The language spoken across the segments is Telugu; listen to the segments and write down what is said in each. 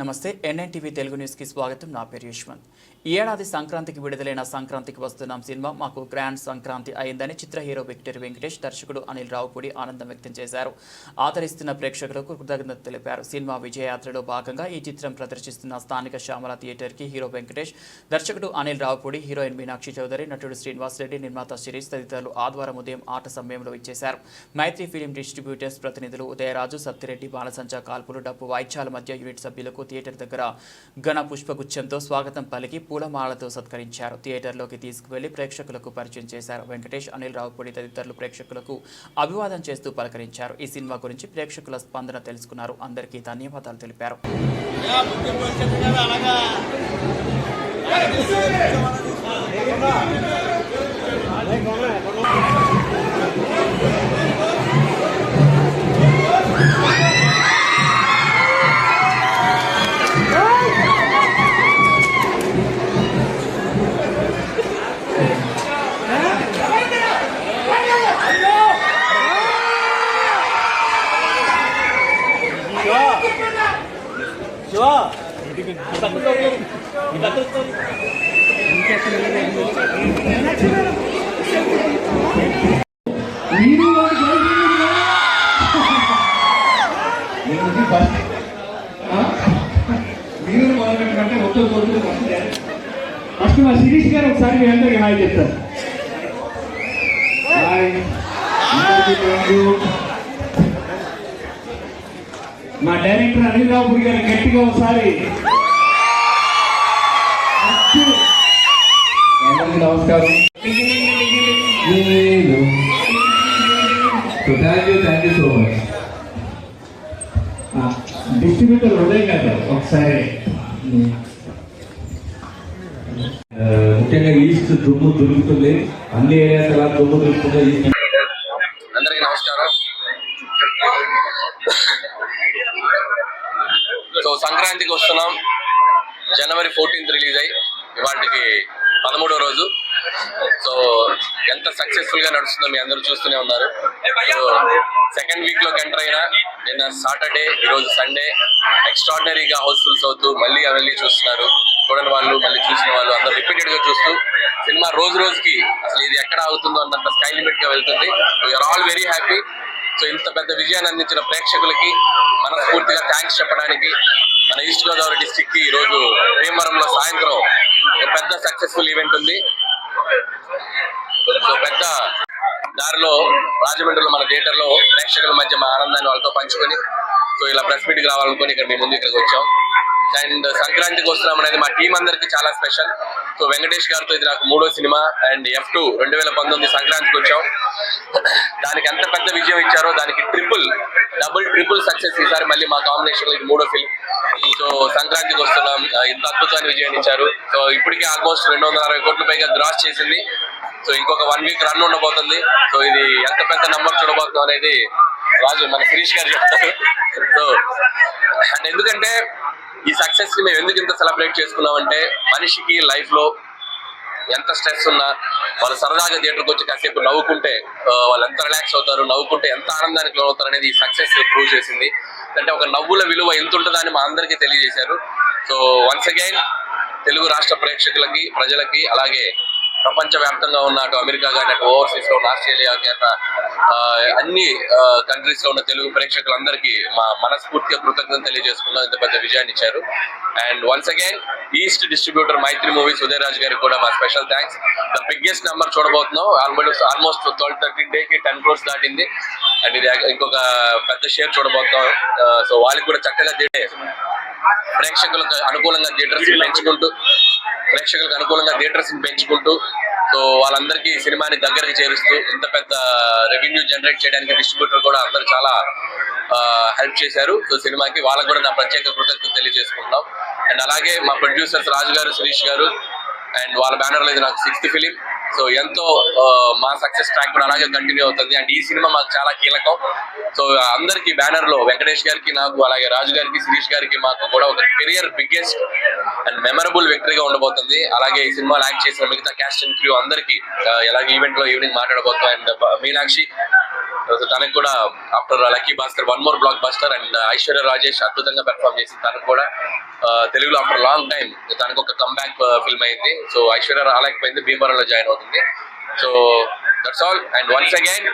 నమస్తే ఎన్ఎన్టీవీ తెలుగు న్యూస్కి స్వాగతం. నా పేరు యశ్వంత్. ఈ ఏడాది సంక్రాంతికి విడుదలైన సంక్రాంతికి వస్తున్నాం సినిమా. మాకు గ్రాండ్ సంక్రాంతి అయిందని చిత్ర హీరో విక్టరీ వెంకటేష్ దర్శకుడు అనిల్ రావుపూడి ఆనందం వ్యక్తం చేశారు. ఆదరిస్తున్న ప్రేక్షకులకు కృతజ్ఞత తెలిపారు. సినిమా విజయయాత్రలో భాగంగా ఈ చిత్రం ప్రదర్శిస్తున్న స్థానిక శ్యామల థియేటర్కి హీరో వెంకటేష్ దర్శకుడు అనిల్ రావుపూడి హీరోయిన్ మీనాక్షి చౌదరి నటుడు శ్రీనివాస్ రెడ్డి నిర్మాత శిరీష్ తదితరులు ఆదివారం ఉదయం ఆట సమయంలో ఇచ్చేశారు మైత్రి ఫిలిం డిస్ట్రిబ్యూటర్స్ ప్రతినిధులు ఉదయరాజు సత్తిరెడ్డి బాణసంచా కాల్పులు డప్పు వాయిద్యాల మధ్య యూనిట్ సభ్యులకు థియేటర్ దగ్గర ఘన పుష్పగుచ్చంతో స్వాగతం పలికి పూలమాలతో సత్కరించారు. థియేటర్లోకి తీసుకువెళ్ళి ప్రేక్షకులకు పరిచయం చేశారు. వెంకటేష్ అనిల్ రావుపూడి తదితరులు ప్రేక్షకులకు అభివాదం చేస్తూ పలకరించారు. ఈ సినిమా గురించి ప్రేక్షకుల స్పందన తెలుసుకున్నారు. అందరికీ ధన్యవాదాలు తెలిపారు. మీరు మీరు మొదలెట్టంటే మొత్తం కొడుకులు ఫస్ట్ మా శిరీష్ గారు ఒకసారి మీ అందరికీ హాయ్ చెప్తారు మా డైరెక్టర్ అనిల్ రావుపూడి గారు గట్టిగా ఒకసారి నమస్కారం. So thank you thank you so much distributor ఉదయం గారు ఒకసారి. ఆ, ముఖ్యంగా ఈస్ట్ దుమ్ము దొరుకుతుంది అన్ని ఏరియాస్ ఎలా దుమ్ము దొరుకుతుందో అందరికీ నమస్కారం. సో సంక్రాంతికి వస్తున్నాం. జనవరి ఫోర్టీన్త్ రిలీజ్ అయ్యి ఇవాటికి పదమూడో రోజు. సో ఎంత సక్సెస్ఫుల్గా నడుస్తుందో మీ అందరూ చూస్తూనే ఉన్నారు. సో సెకండ్ వీక్లోకి ఎంటర్ అయినా నిన్న సాటర్డే ఈరోజు సండే ఎక్స్ట్రాడినరీగా హౌస్ఫుల్స్ అవుతూ మళ్ళీ అవన్నీ చూస్తున్నారు. చూడని వాళ్ళు మళ్ళీ చూసిన వాళ్ళు అందరూ రిపీటెడ్గా చూస్తూ సినిమా రోజు రోజుకి అసలు ఇది ఎక్కడ అవుతుందో అన్నంత స్కై లిమిట్గా వెళ్తుంది. We're all very happy so ఇంత పెద్ద విజయాన్ని అందించిన ప్రేక్షకులకి మనస్ఫూర్తిగా థ్యాంక్స్ చెప్పడానికి మన ఈస్ట్ గోదావరి డిస్టిక్కి ఈరోజు రోజు భీమవరంలో సాయంత్రం పెద్ద సక్సెస్ఫుల్ ఈవెంట్ ఉంది. పెద్ద దారిలో రాజమండ్రిలో మన థియేటర్లో ప్రేక్షకుల మధ్య మా ఆనందాన్ని వాళ్ళతో పంచుకొని సో ఇలా ప్రెస్ మీట్కి రావాలనుకుని ఇక్కడ మీ ముందు ఇక్కడికి వచ్చాం. అండ్ సంక్రాంతికి వస్తున్నాం అనేది మా టీం అందరికి చాలా స్పెషల్ సో వెంకటేష్ గారితో ఇది నాకు మూడో సినిమా అండ్ ఎఫ్ టూ రెండు వేల పంతొమ్మిది సంక్రాంతికి వచ్చాం. దానికి ఎంత పెద్ద విజయం ఇచ్చారో దానికి ట్రిపుల్ డబుల్ ట్రిపుల్ సక్సెస్ ఈసారి మళ్ళీ మా కాంబినేషన్లో ఇది మూడో ఫిల్మ్ సో సంక్రాంతికి వస్తున్నాం. ఇంత అద్భుతమైన విజయం ఇచ్చారు. సో ఇప్పటికే ఆల్మోస్ట్ రెండు వందల అరవై కోట్ల పైగా గ్రాస్ చేసింది. సో ఇంకొక వన్ వీక్ రన్ ఉండబోతుంది. సో ఇది ఎంత పెద్ద నంబర్ చూడబోతుంది అనేది రాజు మన శిరీష్ గారు చెప్తారు. సో అండ్ ఎందుకంటే ఈ సక్సెస్ని మేము ఎందుకు ఇంత సెలబ్రేట్ చేసుకున్నామంటే మనిషికి లైఫ్లో ఎంత స్ట్రెస్ ఉన్నా వాళ్ళు సరదాగా థియేటర్కి వచ్చి కాసేపు నవ్వుకుంటే వాళ్ళు ఎంత రిలాక్స్ అవుతారు నవ్వుకుంటే ఎంత ఆనందానికి లోనవుతారు అనేది ఈ సక్సెస్ ప్రూవ్ చేసింది. అంటే ఒక నవ్వుల విలువ ఎంత ఉంటుందని మా అందరికీ తెలియజేశారు. సో వన్స్ అగైన్ తెలుగు రాష్ట్ర ప్రేక్షకులకి ప్రజలకి అలాగే ప్రపంచ వ్యాప్తంగా ఉన్న అటు అమెరికా కానీ అటు ఓవర్సీస్లో ఉన్న ఆస్ట్రేలియా కానీ అన్ని కంట్రీస్లో ఉన్న తెలుగు ప్రేక్షకులందరికీ మా మనస్ఫూర్తిగా కృతజ్ఞత తెలియజేసుకున్నాం ఇంత పెద్ద విజయాన్ని ఇచ్చారు. And once again east distributor Mythri movies Udayraj గారికి కూడా మా special thanks the biggest number చూడబోతున్నాం. Almost almost twelve thirteen day కి టెన్ క్రోర్స్ దాటింది. అండ్ ఇది ఇంకొక పెద్ద షేర్ చూడబోతున్నాం. Uh, సో వాళ్ళకి కూడా చక్కగా థియేటర్ ప్రేక్షకులకు అనుకూలంగా థియేటర్స్ పెంచుకుంటూ ప్రేక్షకులకు అనుకూలంగా థియేటర్స్ పెంచుకుంటూ సో వాళ్ళందరికీ సినిమాని దగ్గరికి చేరుస్తూ ఇంత పెద్ద రెవెన్యూ జనరేట్ చేయడానికి డిస్ట్రిబ్యూటర్ కూడా అందరూ చాలా హెల్ప్ చేశారు. సో సినిమాకి వాళ్ళకు కూడా నా ప్రత్యేక కృతజ్ఞత తెలియజేసుకుంటాం అండ్ అలాగే మా ప్రొడ్యూసర్స్ రాజు గారు శిరీష్ గారు అండ్ వాళ్ళ బ్యానర్లో ఇది నాకు సిక్స్త్ ఫిలిం సో ఎంతో మా సక్సెస్ ట్రాక్ కూడా అలాగే కంటిన్యూ అవుతుంది. అండ్ ఈ సినిమా మాకు చాలా కీలకం. సో అందరికి బ్యానర్లో వెంకటేష్ గారికి నాకు అలాగే రాజు గారికి శిరీష్ గారికి మాకు కూడా ఒక కెరియర్ బిగ్గెస్ట్ అండ్ మెమరబుల్ విక్టరీగా ఉండబోతుంది. అలాగే ఈ సినిమాలో యాక్ట్ చేసిన మిగతా క్యాస్ట్ అండ్ క్రూ అందరికి ఎలాగే ఈవెంట్లో ఈవినింగ్ మాట్లాడబోతున్నాం అండ్ మీనాక్షి తనకు కూడా after Lucky Bhaskar one more blockbuster and Aishwarya Rajesh అద్భుతంగా పెర్ఫామ్ చేసి తనకు కూడా తెలుగులో ఆఫ్టర్ లాంగ్ టైం తనకు ఒక కమ్బ్యాక్ ఫిల్మ్ అయింది. సో ఐశ్వర్య రాలేకపోయింది భీమవరంలో జాయిన్ అవుతుంది. So that's all and once again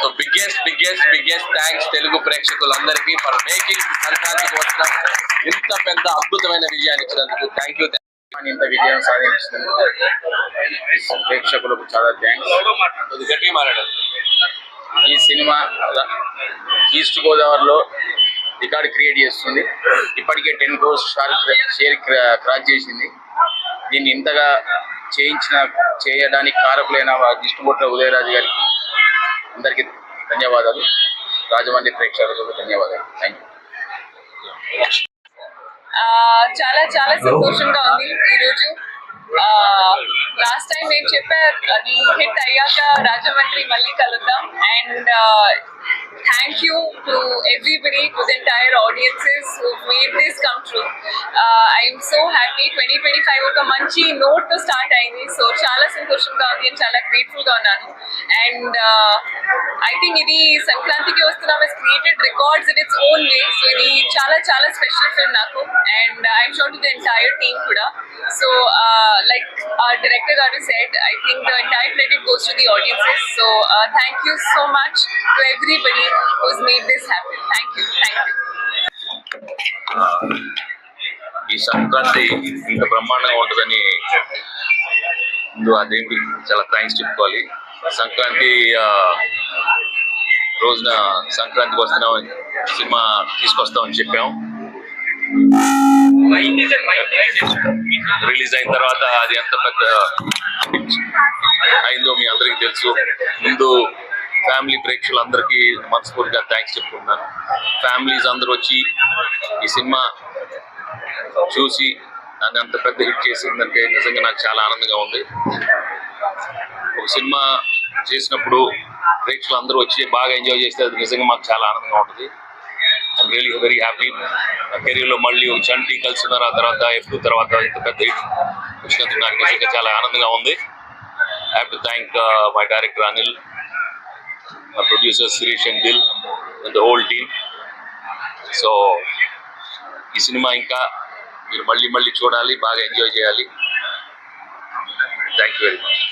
so biggest biggest biggest thanks Telugu ప్రేక్షకులందరికీ ఫర్ మేకింగ్ సంక్రాంతికి వచ్చిన ఇంత పెద్ద అద్భుతమైన విజయాన్ని ఇచ్చినందుకు థ్యాంక్ యూ ఇంత విజయం సాధించినందుకు ప్రేక్షకులకు చాలా థ్యాంక్స్ గట్టిగా మాట్లాడారు ఈ సినిమా ఈస్ట్ గోదావరిలో రికార్డు క్రియేట్ చేస్తుంది. ఇప్పటికే టెన్ క్రోర్స్ షార్ షేర్ క్రాస్ చేసింది. దీన్ని ఇంతగా చేయించిన చేయడానికి కారకులైన డిస్ట్రిబ్యూటర్ ఉదయరాజు గారికి అందరికీ ధన్యవాదాలు. రాజమండ్రి ప్రేక్షకులకు ధన్యవాదాలు. థ్యాంక్ చాలా చాలా సంతోషంగా ఉంది ఈరోజు. లాస్ట్ టైం నేను చెప్పారు? అది హిట్ అయ్యాక రాజమండ్రి మళ్ళీ కలుద్దాం. And thank you to everybody to the entire audiences who made this come true I'm so happy twenty twenty five ఒక మంచి నోట్తో స్టార్ట్ అయింది సో చాలా సంతోషంగా ఉంది and చాలా గ్రేట్ఫుల్గా ఉన్నాను అండ్ ఐ థింక్ ఇది సంక్రాంతికి వస్తున్నాం is created records in its own way so ఇది చాలా చాలా స్పెషల్ ఫిల్మ్ నాకు and I'm sure to the entire team కూడా సో లైక్ డైరెక్టర్ గారు said I think the entire credit goes to the audiences so thank you so much to everybody who's made this happen. Thank you. Thank you. ఈ సంక్రాంతి ఇంత బ్రహ్మాండంగా ఉంటుందని ముందు ఆ దేవుడికి చాలా థ్యాంక్స్ చెప్పుకోవాలి సంక్రాంతి రోజున సంక్రాంతికి వస్తున్నాం సినిమా తీసుకొస్తామని చెప్పాం రిలీజ్ అయిన తర్వాత అది ఎంత పెద్ద అయిందో మీ అందరికీ తెలుసు ముందు ఫ్యామిలీ ప్రేక్షకులందరికీ మనస్ఫూర్తిగా థ్యాంక్స్ చెప్పుకుంటున్నాను ఫ్యామిలీస్ అందరూ వచ్చి ఈ సినిమా చూసి దాన్ని అంత పెద్ద హిట్ చేసిందంటే నిజంగా నాకు చాలా ఆనందంగా ఉంది. ఒక సినిమా చేసినప్పుడు ప్రేక్షకులు అందరూ వచ్చి బాగా ఎంజాయ్ చేస్తే అది నిజంగా మాకు చాలా ఆనందంగా ఉంటుంది. ఐమ్ రియలీ వెరీ హ్యాపీ నా కెరీర్లో మళ్ళీ ఒక చంటి కలిసి ఉన్నారు ఆ తర్వాత ఎఫ్ తర్వాత ఇంత పెద్ద హిట్ వచ్చినందుకు నాకు నిజంగా చాలా ఆనందంగా ఉంది. I to thank my director Anil my producer Shirish and Dil and the whole team so ఈ సినిమా ఇంకా మీరు మళ్ళీ మళ్ళీ చూడాలి బాగా ఎంజాయ్ చేయాలి. Thank you very much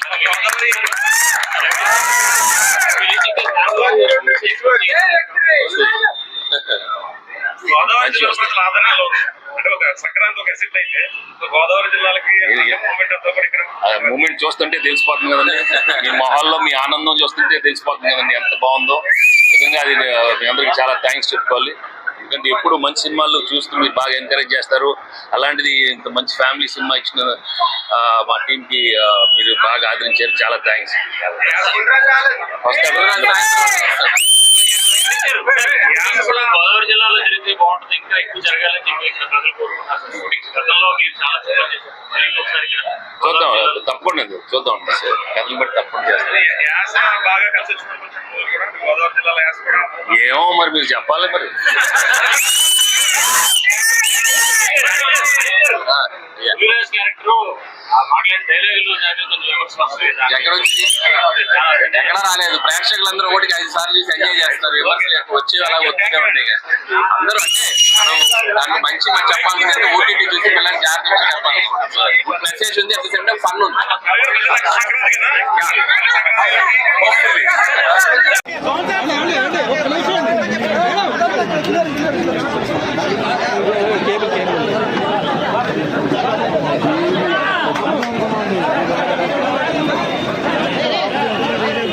Godavari జిల్లా ప్రజల ఆదరణలో అంటే ఒక సంక్రాంతి ఒక ఎసెట్ అయితే గోదావరి జిల్లాలకి మూమెంట్ చూస్తుంటే తెలిసిపోతుంది కదండి. మీ మొహాల్లో మీ ఆనందం చూస్తుంటే తెలిసిపోతుంది కదండి ఎంత బాగుందో. నిజంగా అది మీ అందరికి చాలా థ్యాంక్స్ చెప్పుకోవాలి. ఎందుకంటే ఎప్పుడు మంచి సినిమాలు చూస్తూ మీరు బాగా ఎంకరేజ్ చేస్తారు. అలాంటిది ఇంత మంచి ఫ్యామిలీ సినిమా ఇచ్చిన మా టీం కి ఆ, మీరు బాగా ఆదరించారు. చాలా థ్యాంక్స్ గోదావరి జిల్లాలో జరిగితే బాగుంటుంది. ఇంకా ఎక్కువ జరగాలని చెప్పి ఇక్కడ ప్రజలు గతంలో మీరు చాలా చేశారు. ఇక్కడ చూద్దాం. తప్పకుండా చూద్దాం సార్. కథలు బట్టి తప్పకుండా చేస్తాం. ఏమో మరి మీరు చెప్పాలి మరి. యువరాజ్ క్యారెక్టర్ మాట్లాడే డైలాగులు ఎక్కడ రాలేదు. ప్రేక్షకులందరూ ఒకటికి ఐదు సార్లు చూసి ఎంజాయ్ చేస్తారు విమర్శలు ఎక్కువ వచ్చి అలా వస్తూనే ఉంటాయి. అందరూ అంటే మనం దాన్ని మంచి మనం చెప్పాల్సిందంటే ఓటీటీ చూసి పిల్లల్ని జాగ్రత్తగా చెప్పాలి. మెసేజ్ ఉంది అట్ టైం ఫన్ ఉంది. సంక్రాంతి కదా